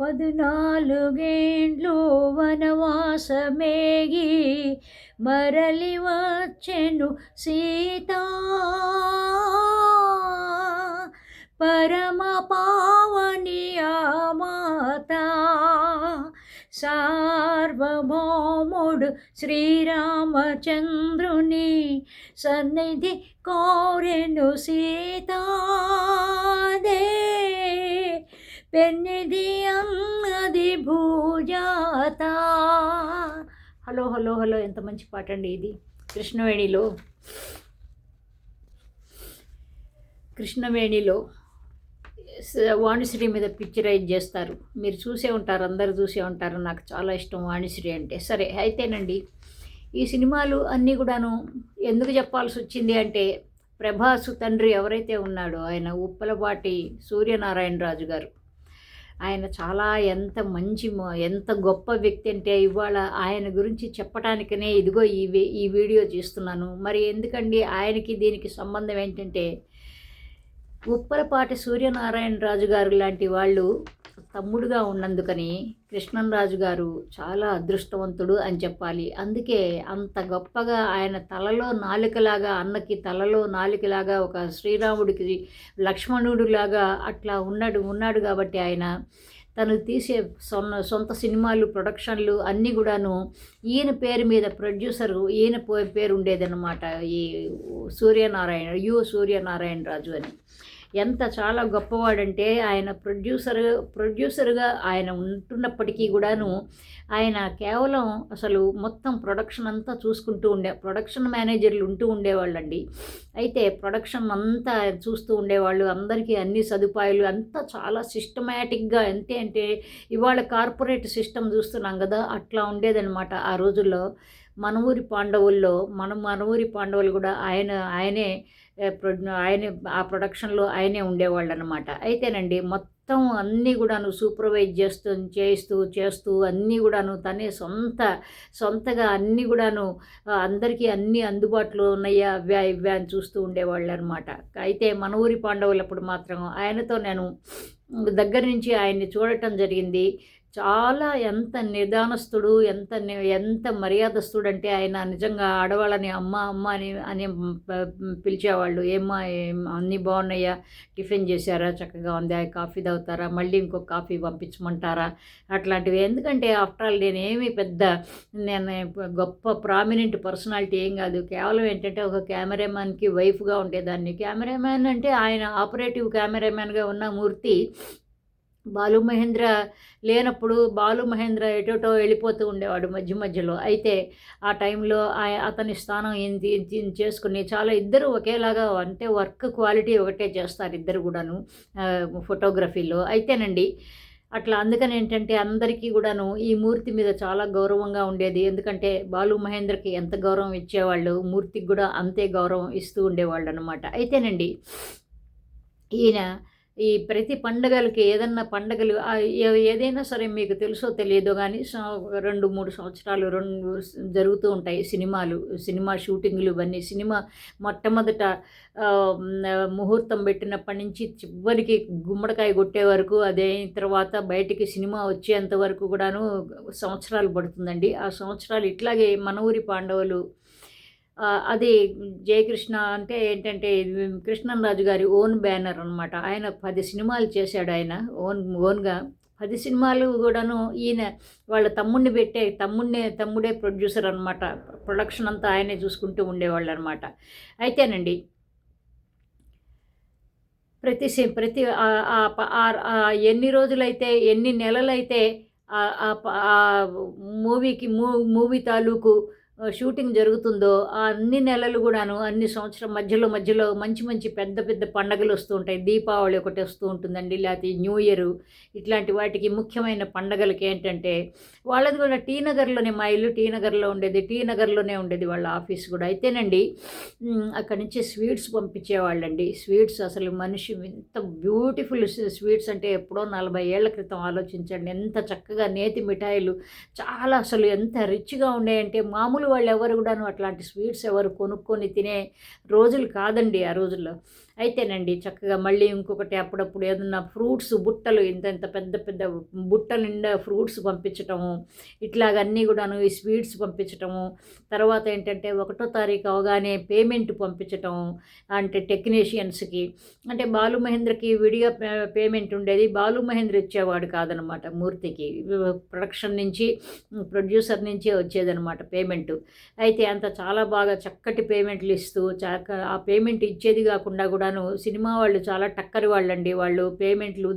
పదునాలుగేండ్లు వనవాసమేగి మరలి వచ్చెను సీత. పరమ పావని ఆ మాత. సార్వభౌముడు శ్రీరామచంద్రుని సన్నిధి కోరెను సీతాదే. పెన్నిధి భూజాత. హలో హలో హలో ఎంత మంచి పాట అండి ఇది. కృష్ణవేణిలో. కృష్ణవేణిలో వాణిశ్రీ మీద పిక్చరైజ్ చేస్తారు. మీరు చూసే ఉంటారు అందరు చూసే ఉంటారు. నాకు చాలా ఇష్టం వాణిశ్రీ అంటే. సరే అయితేనండి ఈ సినిమాలు అన్నీ కూడాను ఎందుకు చెప్పాల్సి వచ్చింది అంటే ప్రభాస్ తండ్రి ఎవరైతే ఉన్నాడో ఆయన ఉప్పలపాటి సూర్యనారాయణరాజు గారు. ఆయన చాలా ఎంత మంచి ఎంత గొప్ప వ్యక్తి అంటే ఇవాళ ఆయన గురించి చెప్పటానికనే ఇదిగో ఈ వీ- ఈ వీడియో చేస్తున్నాను. మరి ఎందుకండి ఆయనకి దీనికి సంబంధం ఏంటంటే ఉప్పలపాటి సూర్యనారాయణ రాజు గారు లాంటి వాళ్ళు తమ్ముడుగా ఉన్నందుకని కృష్ణంరాజు గారు చాలా అదృష్టవంతుడు అని చెప్పాలి. అందుకే అంత గొప్పగా ఆయన తలలో నాలుకలాగా అన్నకి తలలో నాలుకలాగా ఒక శ్రీరాముడికి లక్ష్మణుడిలాగా అట్లా ఉన్నాడు ఉన్నాడు కాబట్టి ఆయన తను తీసే సొన్న సొంత సినిమాలు ప్రొడక్షన్లు అన్నీ కూడాను ఈయన పేరు మీద ప్రొడ్యూసరు ఈయన పేరు ఉండేదన్నమాట ఈ సూర్యనారాయణ యు. సూర్యనారాయణ రాజు అని. ఎంత చాలా గొప్పవాడంటే ఆయన ప్రొడ్యూసర్ ప్రొడ్యూసర్గా ఆయన ఉంటున్నప్పటికీ కూడాను ఆయన కేవలం అసలు మొత్తం ప్రొడక్షన్ అంతా చూసుకుంటూ ఉండే ప్రొడక్షన్ మేనేజర్లు ఉంటూ ఉండేవాళ్ళండి. అయితే ప్రొడక్షన్ అంతా చూస్తూ ఉండేవాళ్ళు అందరికీ అన్ని సదుపాయాలు అంతా చాలా సిస్టమేటిక్గా అంటే అంటే ఇవాళ కార్పొరేట్ సిస్టమ్ చూస్తున్నాం కదా అట్లా ఉండేదనమాట ఆ రోజుల్లో. మన ఊరి పాండవుల్లో మన మన ఊరి పాండవులు కూడా ఆయన ఆయనే ఆయన ఆ ప్రొడక్షన్లో ఆయనే ఉండేవాళ్ళు అనమాట అయితేనండి మొత్తం అన్నీ కూడాను సూపర్వైజ్ చేస్తూ చేస్తూ చేస్తూ అన్నీ కూడాను తనే సొంత సొంతగా అన్నీ కూడాను అందరికీ అన్నీ అందుబాటులో ఉన్నాయా అవ్యా ఇవ్యా అని చూస్తూ ఉండేవాళ్ళు అనమాట అయితే మన ఊరి పాండవులప్పుడు మాత్రం ఆయనతో నేను దగ్గర నుంచి ఆయన్ని చూడటం జరిగింది. చాలా ఎంత నిదానస్తుడు ఎంత ని- ఎంత మర్యాదస్తుడు అంటే ఆయన నిజంగా ఆడవాళ్ళని అమ్మ అమ్మ అని అని పిలిచేవాళ్ళు. ఏమ్మా ఏం అన్నీ బాగున్నాయా? టిఫిన్ చేశారా? చక్కగా ఉంది? ఆ కాఫీ తాగుతారా? మళ్ళీ ఇంకో కాఫీ పంపించమంటారా? అట్లాంటివి. ఎందుకంటే ఆఫ్టర్ ఆల్ నేనేమి పెద్ద నేను గొప్ప ప్రామినెంట్ పర్సనాలిటీ ఏం కాదు. కేవలం ఏంటంటే ఒక కెమెరామ్యాన్కి వైఫ్గా ఉండేదాన్ని. కెమెరామ్యాన్ అంటే ఆయన ఆపరేటివ్ కెమెరామ్యాన్గా ఉన్న మూర్తి బాలు మహేంద్ర లేనప్పుడు బాలు మహేంద్ర ఎటోటో వెళ్ళిపోతూ ఉండేవాడు మధ్య మధ్యలో. అయితే ఆ టైంలో అతని స్థానం ఈయన చేసుకుని చాలా ఇద్దరు ఒకేలాగా అంటే వర్క్ క్వాలిటీ ఒకటే చేస్తారు ఇద్దరు కూడాను ఫోటోగ్రఫీలో. అయితేనండి అట్లా అందుకని ఏంటంటే అందరికీ కూడాను ఈ మూర్తి మీద చాలా గౌరవంగా ఉండేది. ఎందుకంటే బాలు మహేంద్రకి ఎంత గౌరవం ఇచ్చేవాళ్ళు మూర్తికి కూడా అంతే గౌరవం ఇస్తూ ఉండేవాళ్ళు అనమాట అయితేనండి ఈయన ఈ ప్రతి పండగలకి ఏదన్నా పండగలు ఏదైనా సరే మీకు తెలుసో తెలియదో కానీ రెండు మూడు సంవత్సరాలు రెండు జరుగుతూ ఉంటాయి సినిమాలు సినిమా షూటింగ్లు ఇవన్నీ. సినిమా మొట్టమొదట ముహూర్తం పెట్టినప్పటి నుంచి చివరికి గుమ్మడికాయ కొట్టే వరకు అదే తర్వాత బయటికి సినిమా వచ్చేంత వరకు కూడాను సంవత్సరాలు పడుతుందండి. ఆ సంవత్సరాలు ఇట్లాగే మన ఊరి పాండవులు అది జయకృష్ణ అంటే ఏంటంటే ఇది కృష్ణంరాజు గారి ఓన్ బ్యానర్ అనమాట ఆయన పది సినిమాలు చేశాడు ఆయన ఓన్ ఓన్గా. పది సినిమాలు కూడాను ఈయన వాళ్ళ తమ్ముడిని పెట్టే తమ్ముడినే తమ్ముడే ప్రొడ్యూసర్ అనమాట ప్రొడక్షన్ అంతా ఆయనే చూసుకుంటూ ఉండేవాళ్ళు అనమాట అయితేనండి ప్రతి సి- ప్రతి ఎన్ని రోజులైతే ఎన్ని నెలలైతే ఆ- ఆ మూవీకి మూ మూవీ తాలూకు షూటింగ్ జరుగుతుందో ఆ అన్ని నెలలు కూడాను అన్ని సంవత్సరం మధ్యలో మధ్యలో మంచి మంచి పెద్ద పెద్ద పండగలు వస్తూ ఉంటాయి. దీపావళి ఒకటి వస్తూ ఉంటుందండి లేకపోతే న్యూ ఇయర్. ఇట్లాంటి వాటికి ముఖ్యమైన పండగలకి ఏంటంటే వాళ్ళది కూడా టీ నగర్లోనే మా ఇల్లు టీ నగర్లో ఉండేది టీ నగర్లోనే ఉండేది వాళ్ళ ఆఫీస్ కూడా. అయితేనండి అక్కడి నుంచి స్వీట్స్ పంపించేవాళ్ళండి. స్వీట్స్ అసలు మనిషి ఎంత బ్యూటిఫుల్ స్వీట్స్ అంటే ఎప్పుడో నలభై ఏళ్ళ క్రితం ఆలోచించండి. ఎంత చక్కగా నేతి మిఠాయిలు చాలా అసలు ఎంత రిచ్గా ఉండేయంటే మామూలు వాళ్ళు ఎవరు కూడాను అట్లాంటి స్వీట్స్ ఎవరు కొనుక్కొని తినే రోజులు కాదండి ఆ రోజుల్లో. అయితేనండి చక్కగా మళ్ళీ ఇంకొకటి అప్పుడప్పుడు ఏదన్నా ఫ్రూట్స్ బుట్టలు ఇంత ఇంత పెద్ద పెద్ద బుట్ట నిండా ఫ్రూట్స్ పంపించటము ఇట్లాగన్నీ కూడాను ఈ స్వీట్స్ పంపించటము తర్వాత ఏంటంటే ఒకటో తారీఖు అవగానే పేమెంట్ పంపించటం అంటే టెక్నీషియన్స్కి. అంటే బాలు మహేంద్రకి విడిగా పేమెంట్ ఉండేది బాలు మహేంద్ర ఇచ్చేవాడు కాదనమాట మూర్తికి. ప్రొడక్షన్ నుంచి ప్రొడ్యూసర్ నుంచే వచ్చేదనమాట పేమెంట్. అయితే అంత చాలా బాగా చక్కటి పేమెంట్లు ఇస్తూ చక్క ఆ పేమెంట్ ఇచ్చేది కాకుండా కూడా కూడాను సినిమా వాళ్ళు చాలా టక్కరి వాళ్ళండి. వాళ్ళు పేమెంట్లు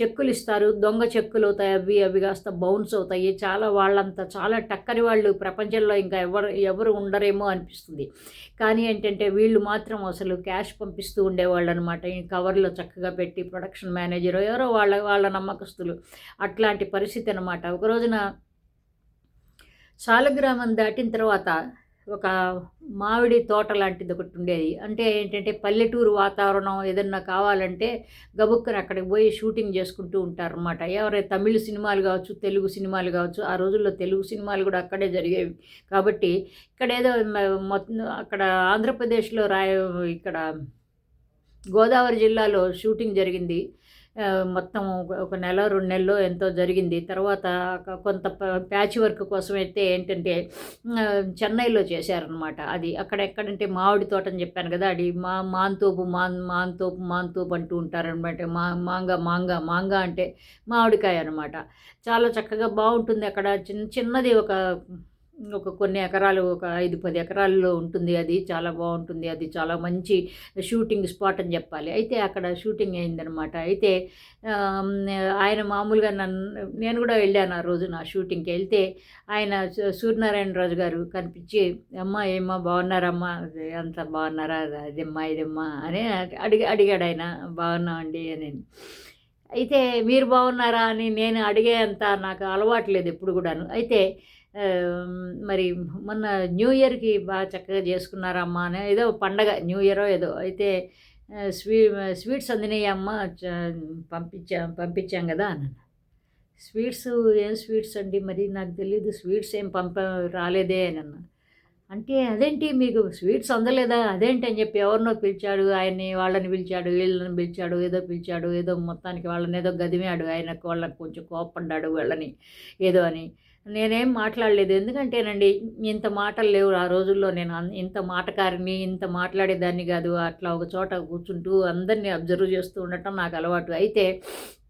చెక్కులు ఇస్తారు దొంగ చెక్కులు అవుతాయి అవి అవి కాస్త బౌన్స్ అవుతాయి. చాలా వాళ్ళంతా చాలా టక్కరి వాళ్ళు ప్రపంచంలో ఇంకా ఎవరు ఎవరు ఉండరేమో అనిపిస్తుంది. కానీ ఏంటంటే వీళ్ళు మాత్రం అసలు క్యాష్ పంపిస్తూ ఉండేవాళ్ళు అనమాట ఈ కవర్లో చక్కగా పెట్టి ప్రొడక్షన్ మేనేజర్ ఎవరో వాళ్ళ వాళ్ళ నమ్మకస్తులు. అట్లాంటి పరిస్థితి అనమాట ఒక రోజున సాలగ్రామం దాటిన తర్వాత ఒక మామిడి తోట లాంటిది ఒకటి ఉండేది. అంటే ఏంటంటే పల్లెటూరు వాతావరణం ఏదన్నా కావాలంటే గబుక్కని అక్కడికి పోయి షూటింగ్ చేసుకుంటూ ఉంటారు అనమాట ఎవరైతే తమిళ సినిమాలు కావచ్చు తెలుగు సినిమాలు కావచ్చు ఆ రోజుల్లో తెలుగు సినిమాలు కూడా అక్కడే జరిగేవి. కాబట్టి ఇక్కడ ఏదో మొత్తం అక్కడ ఆంధ్రప్రదేశ్లో రాయ ఇక్కడ గోదావరి జిల్లాలో షూటింగ్ జరిగింది. మొత్తం ఒక నెల రెండు నెలలో ఎంతో జరిగింది. తర్వాత కొంత ప్యాచ్ వర్క్ కోసం అయితే ఏంటంటే చెన్నైలో చేశారనమాట అది. అక్కడ ఎక్కడంటే మామిడి తోట అని చెప్పాను కదా అది మా మాంతోపు మాన్ మాంతోపు మాంతోపు అంటూ ఉంటారనమాట మా మాంగ మాంగ మాంగ అంటే మామిడికాయ అనమాట చాలా చక్కగా బాగుంటుంది అక్కడ. చిన్న చిన్నది ఒక ఒక కొన్ని ఎకరాలు ఒక ఐదు పది ఎకరాల్లో ఉంటుంది అది. చాలా బాగుంటుంది అది. చాలా మంచి షూటింగ్ స్పాట్ అని చెప్పాలి. అయితే అక్కడ షూటింగ్ అయిందనమాట అయితే ఆయన మామూలుగా నన్ను నేను కూడా వెళ్ళాను ఆ రోజు నా షూటింగ్కి. వెళ్తే ఆయన సూర్యనారాయణ రాజు గారు కనిపించి అమ్మ ఏమ్మా బాగున్నారమ్మా? అంత బాగున్నారా? అదమ్మా ఇదమ్మా? అని అడిగి అడిగాడు ఆయన. బాగున్నామండి అని. అయితే మీరు బాగున్నారా? అని నేను అడిగే అంత నాకు అలవాటు లేదు ఎప్పుడు కూడాను. అయితే మరి మొన్న న్యూ ఇయర్కి బాగా చక్కగా చేసుకున్నారమ్మా అని ఏదో పండగ న్యూ ఇయరో ఏదో. అయితే స్వీ స్వీట్స్ అందినాయి పంపించా పంపించాం పంపించాం కదా అన్నాను. స్వీట్స్ ఏం స్వీట్స్ అండి? మరి నాకు తెలియదు స్వీట్స్ ఏం పంప రాలేదే అని అన్న. అంటే అదేంటి మీకు స్వీట్స్ అందలేదా? అదేంటి అని చెప్పి ఎవరినో పిలిచాడు ఆయన్ని వాళ్ళని పిలిచాడు వీళ్ళని పిలిచాడు ఏదో పిలిచాడు ఏదో మొత్తానికి వాళ్ళని ఏదో గదిమాడు ఆయనకు వాళ్ళకి కొంచెం కోపడ్డాడు వాళ్ళని ఏదో అని. నేనేం మాట్లాడలేదు. ఎందుకంటేనండి ఇంత మాటలు లేవు ఆ రోజుల్లో. నేను ఇంత మాటకారిని ఇంత మాట్లాడేదాన్ని కాదు. అట్లా ఒక చోట కూర్చుంటూ అందరినీ అబ్జర్వ్ చేస్తూ ఉండటం నాకు అలవాటు. అయితే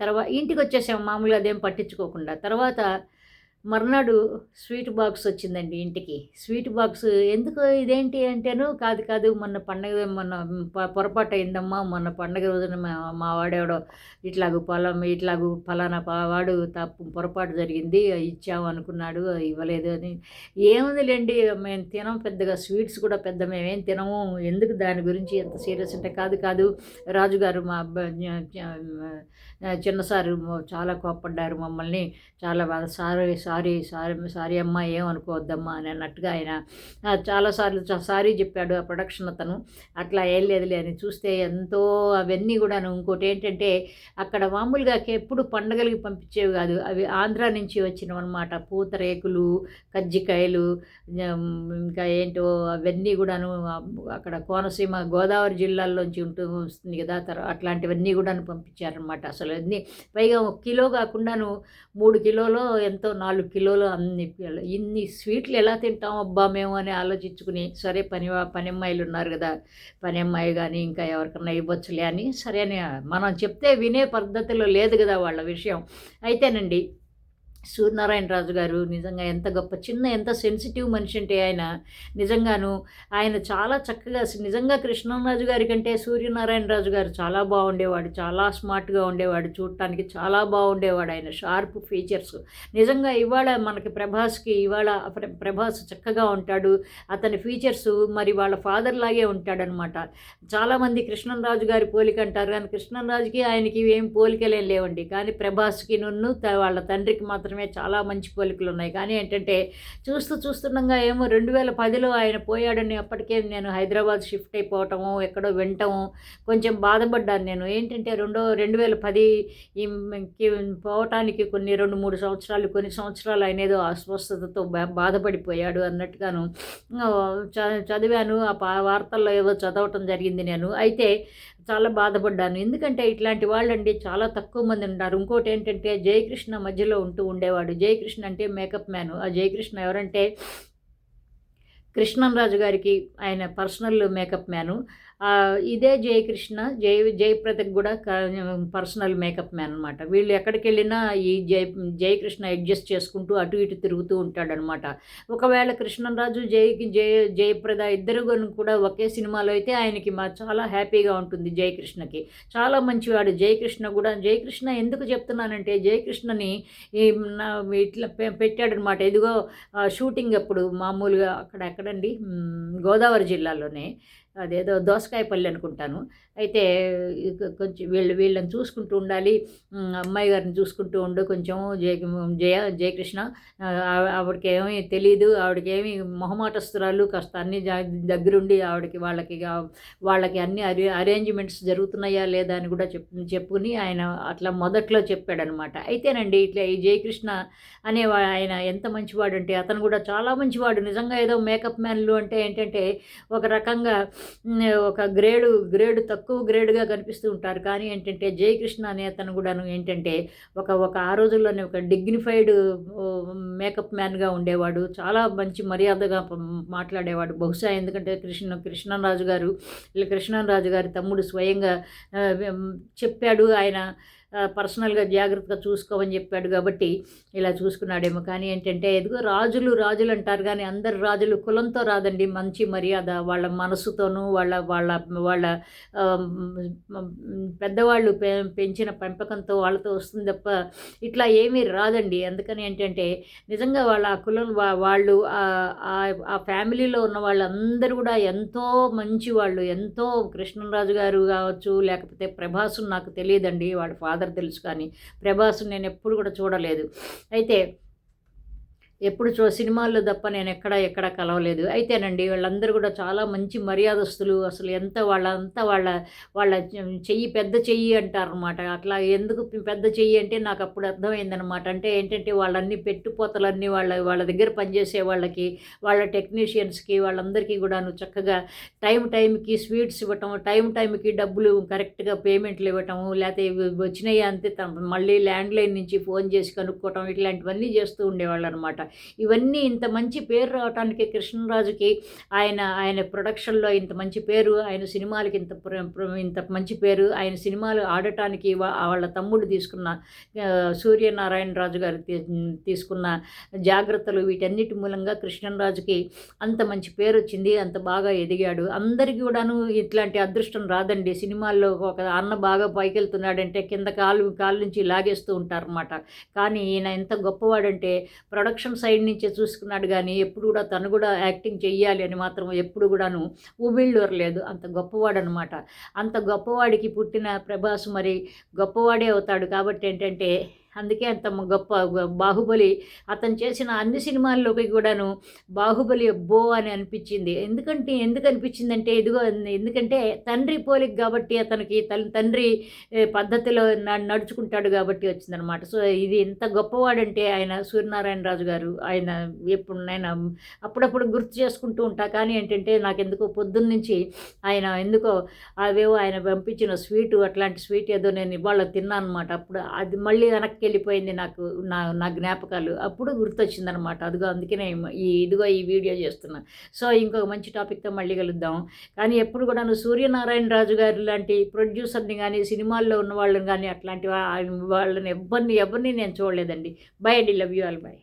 తర్వాత ఇంటికి వచ్చేసాము మామూలుగా అదేం పట్టించుకోకుండా. తర్వాత మర్నాడు స్వీట్ బాక్స్ వచ్చిందండి ఇంటికి. స్వీట్ బాక్స్ ఎందుకు ఇదేంటి అంటేను కాదు కాదు మొన్న పండగ మొన్న పొరపాటు అయిందమ్మా మొన్న పండగ రోజున మా వాడేవాడో ఇట్లాగు పొలం ఇట్లాగు ఫలానా వాడు తప్పు పొరపాటు జరిగింది ఇచ్చాము అనుకున్నాడు ఇవ్వలేదు అని. ఏముందిలేండి మేము తినం పెద్దగా స్వీట్స్ కూడా పెద్ద మేమేం తినము ఎందుకు దాని గురించి ఎంత సీరియస్ అంటే కాదు కాదు రాజుగారు మా చిన్న సారు చాలా కోప్పడ్డారు మమ్మల్ని. చాలా బాగా సారీ సారీ సారీ సారీ అమ్మ ఏమనుకోవద్దమ్మా అని అన్నట్టుగా ఆయన చాలాసార్లు సారీ చెప్పాడు ఆ ప్రొడక్షన్ అతను. అట్లా ఏం లేదులే అని చూస్తే ఎంతో అవన్నీ కూడా ఇంకోటి ఏంటంటే అక్కడ మామూలుగా ఎప్పుడు పండగలకి పంపించేవి కాదు. అవి ఆంధ్ర నుంచి వచ్చినవి అనమాట పూతరేకులు కజ్జికాయలు ఇంకా ఏంటో అవన్నీ కూడాను. అక్కడ కోనసీమ గోదావరి జిల్లాల్లోంచి ఉంటూ వస్తుంది కదా తర్వాత అట్లాంటివన్నీ కూడా పంపించారనమాట అసలు. అన్నీ. పైగా ఒక కిలో కాకుండాను మూడు కిలోలో ఎంతో నాలుగు కిలోలు అన్ని ఇన్ని స్వీట్లు ఎలా తింటాం అబ్బా మేము అని ఆలోచించుకుని సరే పని పని అమ్మాయిలు ఉన్నారు కదా పని అమ్మాయి కానీ ఇంకా ఎవరికన్నా ఇవ్వచ్చులే అని సరే అని మనం చెప్తే వినే పద్ధతిలో లేదు కదా వాళ్ళ విషయం. అయితేనండి సూర్యనారాయణ రాజు గారు నిజంగా ఎంత గొప్ప చిన్న ఎంత సెన్సిటివ్ మనిషి అంటే ఆయన. నిజంగాను ఆయన చాలా చక్కగా నిజంగా కృష్ణరాజు గారి కంటే సూర్యనారాయణ రాజు గారు చాలా బాగుండేవాడు చాలా స్మార్ట్గా ఉండేవాడు చూడటానికి చాలా బాగుండేవాడు ఆయన. Sharp features. నిజంగా ఇవాళ మనకి ప్రభాస్కి ఇవాళ ప్రభాస్ చక్కగా ఉంటాడు. అతని ఫీచర్స్ మరి వాళ్ళ ఫాదర్ లాగే ఉంటాడనమాట. చాలామంది కృష్ణరాజు గారి పోలిక అంటారు. కానీ కృష్ణరాజుకి ఆయనకి ఏం పోలికలేం లేవండి. కానీ ప్రభాస్కి నన్ను వాళ్ళ తండ్రికి మాత్రం మాత్రమే చాలా మంచి పోలికలు ఉన్నాయి. కానీ ఏంటంటే చూస్తూ చూస్తుండగా ఏమో రెండు వేల పదిలో ఆయన పోయాడని అప్పటికే నేను హైదరాబాద్ షిఫ్ట్ అయిపోవటము ఎక్కడో వినటము కొంచెం బాధపడ్డాను నేను. ఏంటంటే రెండో రెండు వేల పది ఈ పోవటానికి కొన్ని రెండు మూడు సంవత్సరాలు కొన్ని సంవత్సరాలు ఆయన ఏదో అస్వస్థతతో బాధపడిపోయాడు అన్నట్టుగాను చ- చదివాను. ఆ పా వార్తల్లో ఏదో చదవటం జరిగింది నేను. అయితే చాలా బాధపడ్డాను. ఎందుకంటే ఇట్లాంటి వాళ్ళండి చాలా తక్కువ మంది ఉన్నారు. ఇంకోటి ఏంటంటే జయకృష్ణ మధ్యలో ఉంటూ ఉండేవాడు. జయకృష్ణ అంటే మేకప్ మ్యాన్. ఆ జయకృష్ణ ఎవరంటే కృష్ణంరాజు గారికి ఆయన పర్సనల్ మేకప్ మ్యాను. ఇదే జయకృష్ణ జయ జయప్రతకి కూడా పర్సనల్ మేకప్ మ్యాన్ అనమాట వీళ్ళు ఎక్కడికి వెళ్ళినా ఈ జయ జయకృష్ణ అడ్జస్ట్ చేసుకుంటూ అటు ఇటు తిరుగుతూ ఉంటాడనమాట ఒకవేళ కృష్ణరాజు జయ జయ జయప్రద ఇద్దరు కూడా ఒకే సినిమాలో అయితే ఆయనకి మా చాలా హ్యాపీగా ఉంటుంది జయకృష్ణకి. చాలా మంచివాడు. జయకృష్ణ కూడా జయకృష్ణ ఎందుకు చెప్తున్నానంటే జయకృష్ణని ఇట్లా పె- పెట్టాడనమాట ఇదిగో షూటింగ్ అప్పుడు మామూలుగా అక్కడ ఎక్కడండి? గోదావరి జిల్లాలోనే. అదేదో దోసకాయ దోసకాయపల్లి అనుకుంటాను. అయితే కొంచెం వీళ్ళు వీళ్ళని చూసుకుంటూ ఉండాలి. అమ్మాయి గారిని చూసుకుంటూ ఉండు కొంచెం. జయ జయ జయకృష్ణ ఆ, ఆవిడకి ఏమీ తెలియదు ఆవిడకి ఏమి మొహమాటస్తురాలు. కాస్త అన్ని దగ్గరుండి ఆవిడకి వాళ్ళకి వాళ్ళకి అన్ని అరే అరేంజ్మెంట్స్ జరుగుతున్నాయా లేదా అని కూడా చెప్పు చెప్పుకుని ఆయన అట్లా మొదట్లో చెప్పాడనమాట. అయితేనండి ఇట్లా ఈ జయకృష్ణ అనే ఆయన ఎంత మంచివాడు అంటే అతను కూడా చాలా మంచివాడు. నిజంగా ఏదో మేకప్ మ్యాన్లు అంటే ఏంటంటే ఒక రకంగా ఒక గ్రేడు గ్రేడు తక్కువ గ్రేడ్గా కనిపిస్తూ ఉంటారు. కానీ ఏంటంటే జయకృష్ణ అనే అతను కూడాను ఏంటంటే ఒక ఒక ఆ రోజుల్లోనే ఒక డిగ్నిఫైడ్ మేకప్ మ్యాన్గా ఉండేవాడు. చాలా మంచి మర్యాదగా మాట్లాడేవాడు. బహుశా ఎందుకంటే కృష్ణ కృష్ణరాజు గారు ఇలా కృష్ణరాజు గారి తమ్ముడు స్వయంగా చెప్పాడు. ఆయన పర్సనల్గా జాగ్రత్తగా చూసుకోమని చెప్పాడు కాబట్టి ఇలా చూసుకున్నాడేమో. కానీ ఏంటంటే ఎదుగో రాజులు రాజులు అంటారు కానీ అందరు రాజులు కులంతో రాదండి. మంచి మర్యాద. వాళ్ళ మనసుతోనూ వాళ్ళ వాళ్ళ వాళ్ళ పెద్దవాళ్ళు పె పెంచిన పెంపకంతో వాళ్ళతో వస్తుంది తప్ప ఇట్లా ఏమీ రాదండి. అందుకని ఏంటంటే నిజంగా వాళ్ళ ఆ కులం వా- వాళ్ళు ఆ- ఫ్యామిలీలో ఉన్న వాళ్ళందరూ కూడా ఎంతో మంచి వాళ్ళు ఎంతో కృష్ణరాజు గారు కావచ్చు లేకపోతే ప్రభాసు నాకు తెలియదండి. వాళ్ళ ఫాదర్ తెలుసు కానీ ప్రభాస్ నేను ఎప్పుడు కూడా చూడలేదు. అయితే ఎప్పుడు చూ సినిమాల్లో తప్ప నేను ఎక్కడ ఎక్కడ కలవలేదు. అయితేనండి వాళ్ళందరూ కూడా చాలా మంచి మర్యాదస్తులు. అసలు ఎంత వాళ్ళంతా వాళ్ళ వాళ్ళ చెయ్యి పెద్ద చెయ్యి అంటారనమాట అట్లా ఎందుకు పెద్ద చెయ్యి అంటే నాకు అప్పుడు అర్థమైందనమాట అంటే ఏంటంటే వాళ్ళన్ని పెట్టుపోతలన్నీ వాళ్ళ వాళ్ళ దగ్గర పనిచేసే వాళ్ళకి వాళ్ళ టెక్నీషియన్స్కి వాళ్ళందరికీ కూడాను చక్కగా టైం టైంకి స్వీట్స్ ఇవ్వటం టైం టైంకి డబ్బులు కరెక్ట్గా పేమెంట్లు ఇవ్వటము లేకపోతే వచ్చినాయి అంతే మళ్ళీ ల్యాండ్లైన్ నుంచి ఫోన్ చేసి కనుక్కోవటం ఇట్లాంటివన్నీ చేస్తూ ఉండేవాళ్ళు అనమాట ఇవన్నీ ఇంత మంచి పేరు రావడానికి కృష్ణరాజుకి ఆయన ఆయన ప్రొడక్షన్లో ఇంత మంచి పేరు ఆయన సినిమాలకి ఇంత ప్ర- ఇంత మంచి పేరు ఆయన సినిమాలు ఆడటానికి వా- వాళ్ళ తమ్ముడు తీసుకున్న సూర్యనారాయణ రాజు గారు తీ- తీసుకున్న జాగ్రత్తలు వీటన్నిటి మూలంగా కృష్ణరాజుకి అంత మంచి పేరు వచ్చింది అంత బాగా ఎదిగాడు. అందరికీ కూడాను ఇట్లాంటి అదృష్టం రాదండి. సినిమాల్లో ఒక అన్న బాగా పైకెళ్తున్నాడంటే కింద కాలు కాలు నుంచి లాగేస్తూ ఉంటారన్నమాట. కానీ ఈయన ఎంత గొప్పవాడంటే ప్రొడక్షన్స్ సైడ్ నుంచే చూసుకున్నాడు కానీ ఎప్పుడు కూడా తను కూడా యాక్టింగ్ చెయ్యాలి అని మాత్రం ఎప్పుడు కూడాను ఉమిళ్ళూరలేదు అంత గొప్పవాడనమాట. అంత గొప్పవాడికి పుట్టిన ప్రభాస్ మరి గొప్పవాడే అవుతాడు కాబట్టి ఏంటంటే అందుకే అంత గొప్ప బాహుబలి అతను చేసిన అన్ని సినిమాల్లోకి కూడాను బాహుబలి బో అని అనిపించింది. ఎందుకంటే ఎందుకు అనిపించిందంటే ఇదిగో ఎందుకంటే తండ్రి పోలిక కాబట్టి అతనికి తన తండ్రి పద్ధతిలో నడుచుకుంటాడు కాబట్టి వచ్చిందనమాట సో ఇది ఎంత గొప్పవాడంటే ఆయన సూర్యనారాయణ రాజు గారు ఆయన ఎప్పుడు ఆయన అప్పుడప్పుడు గుర్తు చేసుకుంటూ ఉంటా. కానీ ఏంటంటే నాకు ఎందుకో పొద్దున్న నుంచి ఆయన ఎందుకో అవేవో ఆయన పంపించిన స్వీటు అట్లాంటి స్వీట్ ఏదో నేను ఇవాళ తిన్నాను అనమాట అప్పుడు అది మళ్ళీ వెనక్కి వెళ్ళిపోయింది నాకు నా నా జ్ఞాపకాలు. అప్పుడు గుర్తొచ్చిందనమాట. అదిగో అందుకనే ఈ ఇదిగో ఈ వీడియో చేస్తున్నా. సో ఇంకొక మంచి టాపిక్తో మళ్ళీ కలుద్దాం. కానీ ఎప్పుడు కూడా సూర్యనారాయణ రాజు గారు లాంటి ప్రొడ్యూసర్ని కానీ సినిమాల్లో ఉన్న వాళ్ళని కానీ అట్లాంటి వాళ్ళని ఎవరిని ఎవరిని నేను చూడలేదండి. బై అండి. Love you all by